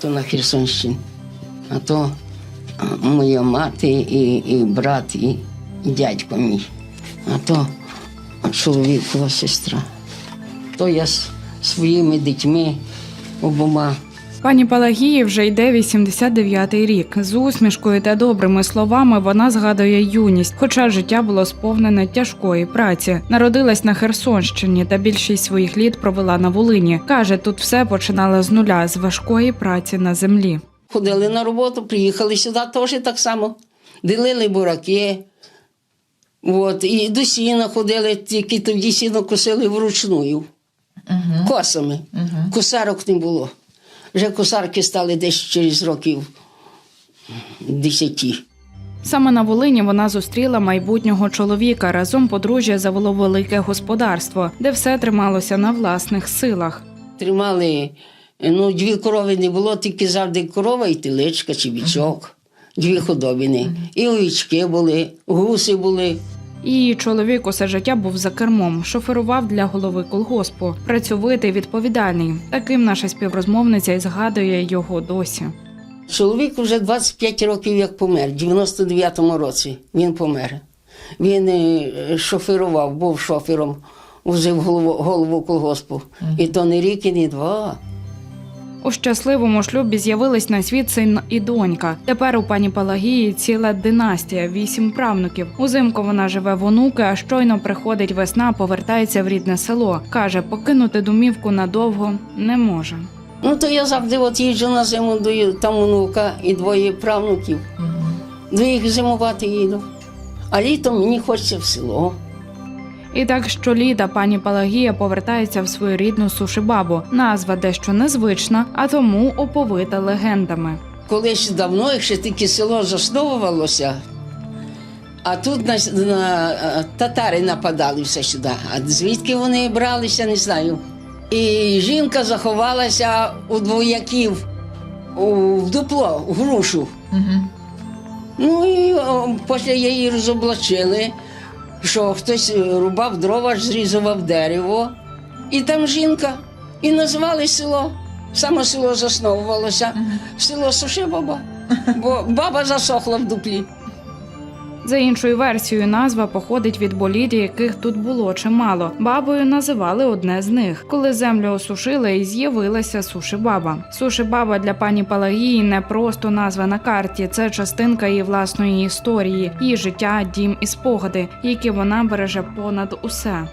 то на Херсонщині. А то моя мати і, і брат, і, дядько мій. А то чоловікова сестра. То я з своїми дітьми обома. Пані Палагії вже йде 89-й рік. З усмішкою та добрими словами вона згадує юність, хоча життя було сповнене тяжкої праці. Народилась на Херсонщині та більшість своїх літ провела на Волині. каже, тут все починала з нуля з важкої праці на землі. Ходили на роботу, приїхали сюди теж так само. Ділили бураки. От, і до сіна ходили, тільки тоді сіно косили вручную. Косами. Косарок не було. Вже косарки стали десь через років десяті. Саме на Волині вона зустріла майбутнього чоловіка. Разом подружжя завело велике господарство, де все трималося на власних силах. Тримали, ну, дві корови не було, тільки завжди корова і теличка чи бічок. Дві худобини. І овічки були, гуси були. Її чоловік усе життя був за кермом, шоферував для голови колгоспу, працьовитий, відповідальний. Таким наша співрозмовниця і згадує його досі. Чоловік вже 25 років як помер, в 99-му році він помер. Він е, шоферував, був шофером, возив голову, голову колгоспу. І то не рік, і не два. У щасливому шлюбі з'явились на світ син і донька. Тепер у пані Палагії ціла династія, вісім правнуків. Узимку вона живе в онуки, а щойно приходить весна, повертається в рідне село. каже, покинути домівку надовго не може. Ну то я завжди от їжджу на зиму, до там онука і двоє правнуків. До їх зимувати їду. А літом мені хочеться в село. І так щоліта пані Палагія повертається в свою рідну сушибабу. Назва дещо незвична, а тому оповита легендами. Колись давно, ще тільки село засновувалося, а тут на, на татари нападали все сюди. А звідки вони бралися, не знаю. І жінка заховалася у двояків у, в дупло, в грушу. Ну і о, після її розоблачили, що хтось е, рубав дрова, зрізував дерево. І там жінка. І назвали село. Саме село засновувалося. Село Сушибаба. Бо баба засохла в дуплі. За іншою версією, назва походить від болід, яких тут було чимало. Бабою називали одне з них. Коли землю осушили, і з'явилася сушибаба. Сушибаба для пані Палагії не просто назва на карті, це частинка її власної історії, її життя, дім і спогади, які вона береже понад усе.